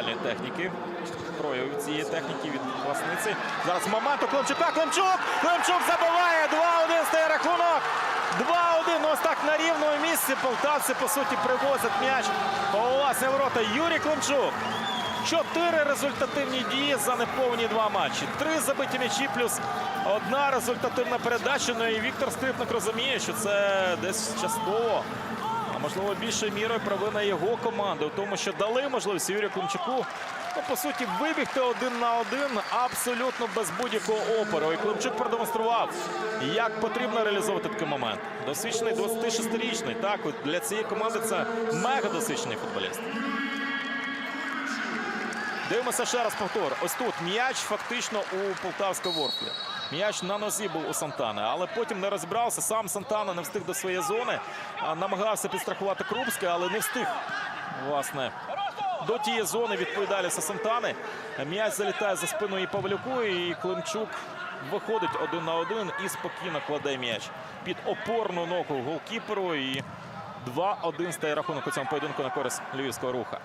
індивідуальної техніки. Прояв цієї техніки від власниці. Зараз момент у Климчука. Климчук! Климчук забиває! 2-1 стає рахунок. 2-1. Ну, Ось так на рівному місці полтавці, по суті, привозять м'яч у власні ворота. Юрій Климчук. Чотири результативні дії за неповні два матчі. Три забиті м'ячі плюс одна результативна передача. Ну і Віктор Скрипник розуміє, що це десь частково, можливо більшою мірою провина його команди у тому, що дали можливість Юрію Климчуку. Ну, по суті, вибігти один на один абсолютно без будь-якого опору. І Климчук продемонстрував, як потрібно реалізовувати такий момент. Досвідчений 26-річний. Так, для цієї команди це мега досвідчений футболіст. Дивимося ще раз повтор. Ось тут м'яч фактично у полтавського ворфлі. М'яч на нозі був у Сантани, але потім не розібрався. Сам Сантана не встиг до своєї зони. Намагався підстрахувати Крупське, але не встиг. Власне, до тієї зони відповідальності Сантани. М'яч залітає за спиною і Павлюку, і Климчук виходить один на один і спокійно кладе м'яч під опорну ногу голкіперу. І 2-1 стає рахунок у цьому поєдинку на користь львівського руха.